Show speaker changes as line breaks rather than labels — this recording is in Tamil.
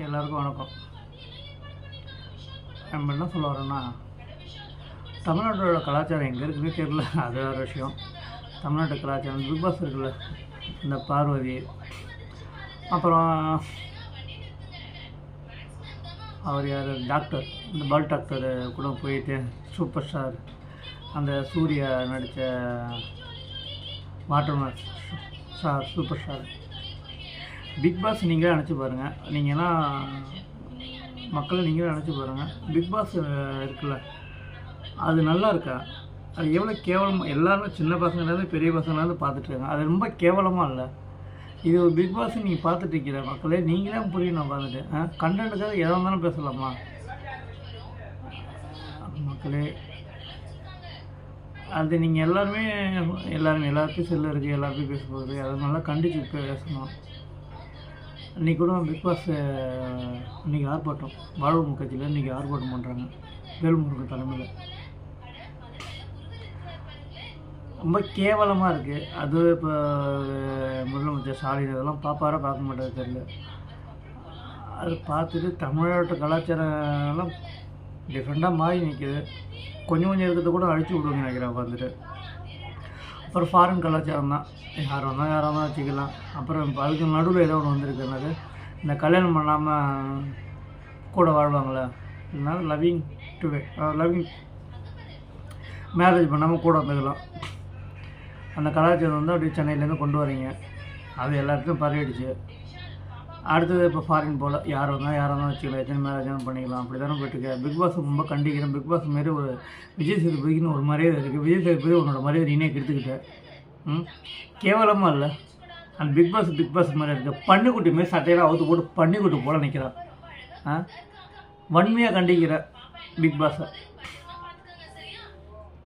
எல்லாருக்கும் வணக்கம். நம்ம என்ன சொல்ல வரோன்னா தமிழ்நாட்டோட கலாச்சாரம் எங்கே இருக்குன்னு தெரியல அது வேறு விஷயம். தமிழ்நாட்டு கலாச்சாரம் பிக் பாஸ் இருக்குல்ல இந்த பார்வதி. அப்புறம் அவர் யார்? டாக்டர் இந்த பால் டாக்டர் கூட போயிட்டு சூப்பர் ஸ்டார். அந்த சூர்யா நடித்த water star super star. Bigg Boss நீங்களே நினச்சி பாருங்கள் நீங்கன்னா மக்களை நீங்களே நினச்சி பாருங்கள் பிக் பாஸ் இருக்குல்ல. அது நல்லா இருக்கா? அது எவ்வளோ கேவலமாக எல்லாரும் சின்ன பசங்கள்லேருந்து பெரிய பசங்கள்லேருந்து பார்த்துட்ருக்காங்க அது ரொம்ப கேவலமாக இல்லை. இது ஒரு பிக் பாஸ் நீங்கள் பார்த்துட்டு இருக்கிற மக்களே நீங்களே புரியணும் பார்த்துட்டு. ஆ கண்டென்ட்டுக்காக எதாக இருந்தாலும் பேசலாமா? மக்களே அது நீங்கள் எல்லாருமே எல்லாருமே எல்லாத்தையும் செல்லு இருக்குது எல்லாத்தையும் பேசும்போது அதை நல்லா கண்டிச்சு பேசணும். இன்றைக்கி கூட பிக் பாஸ் இன்றைக்கி ஆர்ப்பாட்டம். வாழ்வு கட்சியில் இன்றைக்கி ஆர்ப்பாட்டம் பண்ணுறாங்க வேல்முருகன் தலைமையில். ரொம்ப கேவலமாக இருக்குது அது இப்போ முதலமைச்சர் ஸ்டாலின் இதெல்லாம் பார்ப்பாரா பார்க்க மாட்டாரு தெரியல. அது பார்த்துட்டு தமிழ்நாட்டு கலாச்சாரம்லாம் டிஃப்ரெண்ட்டாக மாறி நிற்கிது கொஞ்சம் கொஞ்சம் இருக்கிறத கூட அழிச்சு விடுவாங்க நினைக்கிறேன் வந்துட்டு. அப்புறம் ஃபாரின் கலாச்சாரம் தான். யார் வந்தால் யாராக தான் வச்சுக்கலாம். அப்புறம் இப்போ அதுக்கு நடுவில் ஏதோ ஒன்று வந்திருக்கு. என்னது? இந்த கல்யாணம் பண்ணாமல் கூட வாழ்வாங்களே? இல்லைனா லவ்விங் டுவே லவ்விங் மேரேஜ் பண்ணாமல் கூட வந்துக்கலாம் அந்த கலாச்சாரம் வந்து அப்படியே சென்னையிலேருந்து கொண்டு வரீங்க அது எல்லாத்துக்கும் பரவிடுச்சு. அடுத்தது இப்போ ஃபாரின் போல் யார் வந்தால் யாராக தான் வச்சுக்கலாம். எத்தனை மேலே ஜாயின் பண்ணிக்கலாம். அப்படி தானே போயிட்டுருக்கு பிக் பாஸ் ரொம்ப கண்டிக்கிறேன். பிக் பாஸ் மாரி ஒரு விஜய் சேதுபதிக்குன்னு ஒரு மரியாதை இருக்குது விஜய் சேதுபதி உன்னோட மரியாதை நீனே கெடுத்துக்கிட்டேன் ம்? கேவலமாக இல்லை. அந்த பிக் பாஸ் பிக் பாஸ் மாதிரி இருக்குது பன்னிக்குட்டி மாரி சட்டையெல்லாம் அவுத்து போட்டு பன்னிக்குட்டி போல் நிற்கிறான் ஆ? வன்மையாக கண்டிக்கிற பிக் பாஸை.